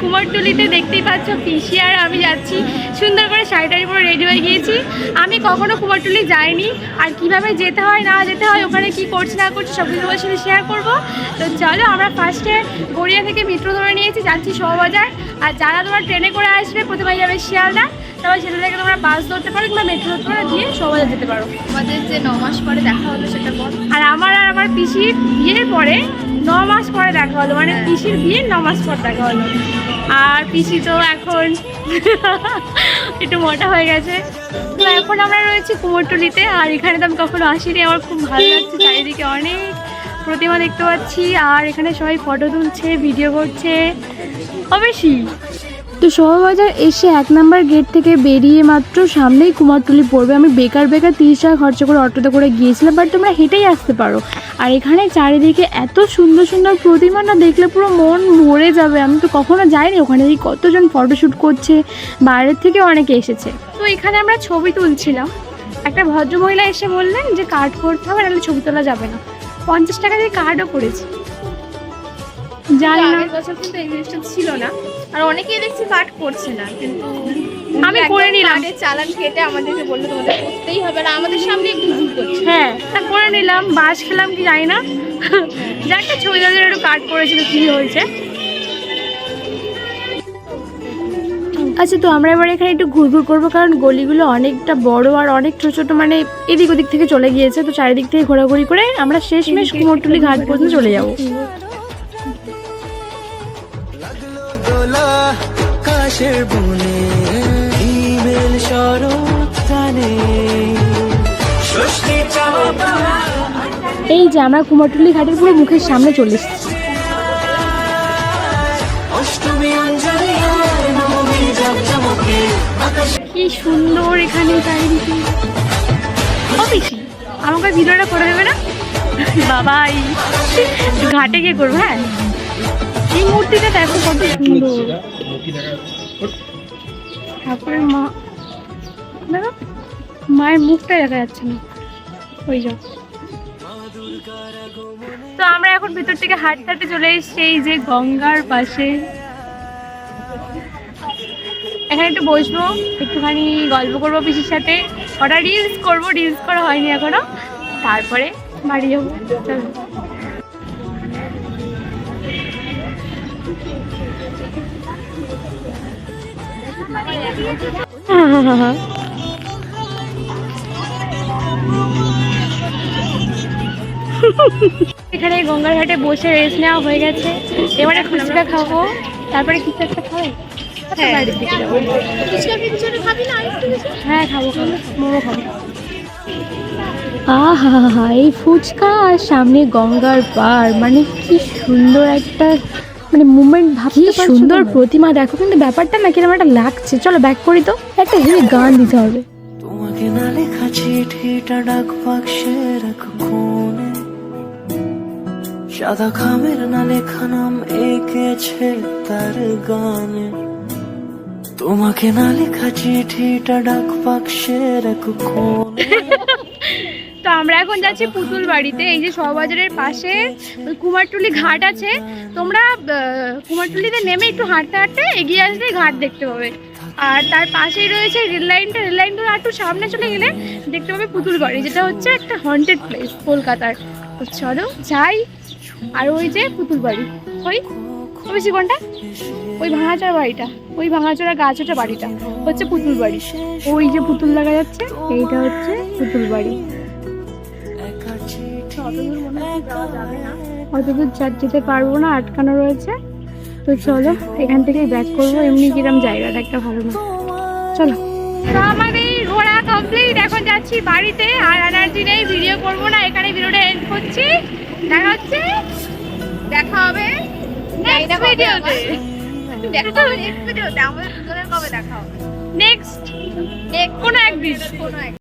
কুমোরটুলিতে। দেখতেই পাচ্ছ পিসি আর আমি যাচ্ছি সুন্দর করে শাড়িটারি পরে রেডি হয়ে গিয়েছি। আমি কখনো কুমোরটুলি যাইনি। আর কীভাবে যেতে হয় না যেতে হয় ওখানে কি করছি না করছি সব কিছু তোমার সাথে শেয়ার করব। তো চলো আমরা ফার্স্টে গড়িয়া থেকে মেট্রো ধরে নিয়েছি। যাচ্ছি শোভাবাজার। আর যারা তোমার ট্রেনে করে আসবে প্রথমে যাবে শিয়ালদা। তারপর সেটা থেকে তোমরা বাস ধরতে পারো কিংবা মেট্রো পারো দিয়ে শোভাবাজার যেতে পারো। আমাদের যে ন মাস পরে দেখা হলো সেটা বল। আর আমার আর আমার পিসির বিয়ের পরে ন মাস পরে দেখা হলো। মানে পিসির বিয়ের ন মাস পর দেখা হলো। আর পিসি তো এখন একটু মোটা হয়ে গেছে। তো এখন আমরা রয়েছি কুমোরটুলিতে, আর এখানে তো আমি কখনো আসিনি। আমার খুব ভালো লাগছে চারিদিকে অনেক প্রতিমা দেখতে পাচ্ছি। আর এখানে সবাই ফটো তুলছে ভিডিও করছে। অবশ্যই। তো শোভাবাজার এসে এক নাম্বার গেট থেকে বেরিয়ে মাত্র সামনেই কুমারটুলি পড়বে। আমি বেকার বেকার তিরিশ টাকা খরচা করে অটোতে করে গিয়েছিলাম বাট তোমরা হেঁটেই আসতে পারো। আর এখানে চারিদিকে এত সুন্দর সুন্দর প্রতিমা না দেখলে পুরো মন ভরে যাবে। আমি তো কখনো যাইনি ওখানে দেখি কতজন ফটোশ্যুট করছে বাইরের থেকে অনেকে এসেছে। তো এখানে আমরা ছবি তুলছিলাম। একটা ভদ্রমহিলা এসে বললেন যে কার্ড করতে হবে নাহলে ছবি তোলা যাবে না। পঞ্চাশ টাকা দিয়ে কার্ডও করেছি। জানি না বছর কিন্তু এই জিনিসটা ছিল না। আর অনেকেই দেখছি কাট করছে না কিন্তু আমি করে নিলাম। চালান কেটে আমাদেরকে বলল তোমাদের করতেই হবে আর আমাদের সামনে একটু ভুল করছে। হ্যাঁ তা করে নিলাম বাস খেলাম কি জানি না। যাকে ছবি তোলার জন্য একটু কাট করেছিল কি হয়েছে। আচ্ছা তো আমরা এবার এখানে একটু ঘুরঘুর করব কারণ গলিগুলো অনেকটা বড় আর অনেক ছোট ছোটো মানে এদিক ওদিক থেকে চলে গিয়েছে তো চারিদিক থেকে ঘোরাঘুরি করে আমরা শেষমেশ কুমোরটুলি ঘাট পর্যন্ত চলে যাব। দোলা কাশের বনে ষষ্ঠী চাওয়া এই যে আমরা কুমোরটুলি ঘাটের পুরো মুখের সামনে চলে এসেছি। কি সুন্দর এখানে চারিদিকে। আমাকে ভিডিওটা করে দেবে না? বাবাই। ঘাটে গিয়ে করব হ্যাঁ? এই মূর্তিটা দেখো কত সুন্দর। ঠাকুরের মা দেখো মায়ের মুখটাই দেখা যাচ্ছে না। ওই যাও তো আমরা এখন ভিতর থেকে হাঁটতে হাঁটতে চলে এসেছি এই যে গঙ্গার পাশে। এখানে একটু বসবো একটুখানি গল্প করব পিসির সাথে। কটা রিলস করব রিলস করা হয়নি এখনও। তারপরে বাড়ি যাব। চলো। এখানে গঙ্গার ঘাটে বসে রেস্ট নেওয়া হয়ে গেছে। এবারে ফুচকা খাব। তারপরে কিছু একটা খাব। হ্যাঁ। হ্যাঁ খাব খাব। মোমো খাব। আহা এই ফুচকা আর সামনে গঙ্গার পার মানে কি সুন্দর একটা মানে মুভমেন্ট ভাবতে সুন্দর প্রতিমা দেখো কিন্তু ব্যাপারটা না কীরকম একটা লাগছে। চলো ব্যাক করি তো। একটা হেভি গান দিতে হবে। তোমাকে না লেখা চিঠিটা ডাক বাক্সে রাখো সাদা খামের না লেখা নাম এঁকেছে তার গানে। তোমাকে না লেখা চিঠিটা ডাক বাক্সে রাখো তো আমরা এখন যাচ্ছি পুতুল বাড়িতে। এই যে শহবাজারের পাশে কুমারটুলি ঘাট আছে। তোমরা কুমারটুলিতে নেমে একটু হাঁটতে হাঁটতে এগিয়ে আসলেই ঘাট দেখতে পাবে। আর তার পাশেই রয়েছে রেল লাইনটা। রেল লাইন ধরে একটু সামনে চলে গেলে দেখতে পাবে পুতুল বাড়ি, যেটা হচ্ছে একটা হন্টেড প্লেস কলকাতার। চলো যাই। আর ওই যে পুতুল বাড়ি। ওই বেশি কোনটা ওই ভাঙাচোরা বাড়িটা। ওই ভাঙাচোরা গাছটা বাড়িটা। হচ্ছে পুতুল বাড়ি। ওই যে পুতুল দেখা যাচ্ছে, এইটা হচ্ছে পুতুল বাড়ি। একা চিঠি অত দূর যা- যেতে পারব না আটকানো রয়েছে। তো চলো এখান থেকে ব্যাক করব। এমনি কিরম জায়গাটা একটা ভালো না। চলো। তো আমাদের ঘোরা কমপ্লিট এখন যাচ্ছি বাড়িতে আর এনার্জি নেই ভিডিও করব না। এখানে ভিডিওটা এন্ড করছি। দেখা হচ্ছে। দেখা হবে নেক্সট ভিডিওতে দেখা হবে নেক্সট ভিডিওতে আমাদের দুজনের কবে দেখা হবে? নেক্সট কোনো একদিন কোনো এক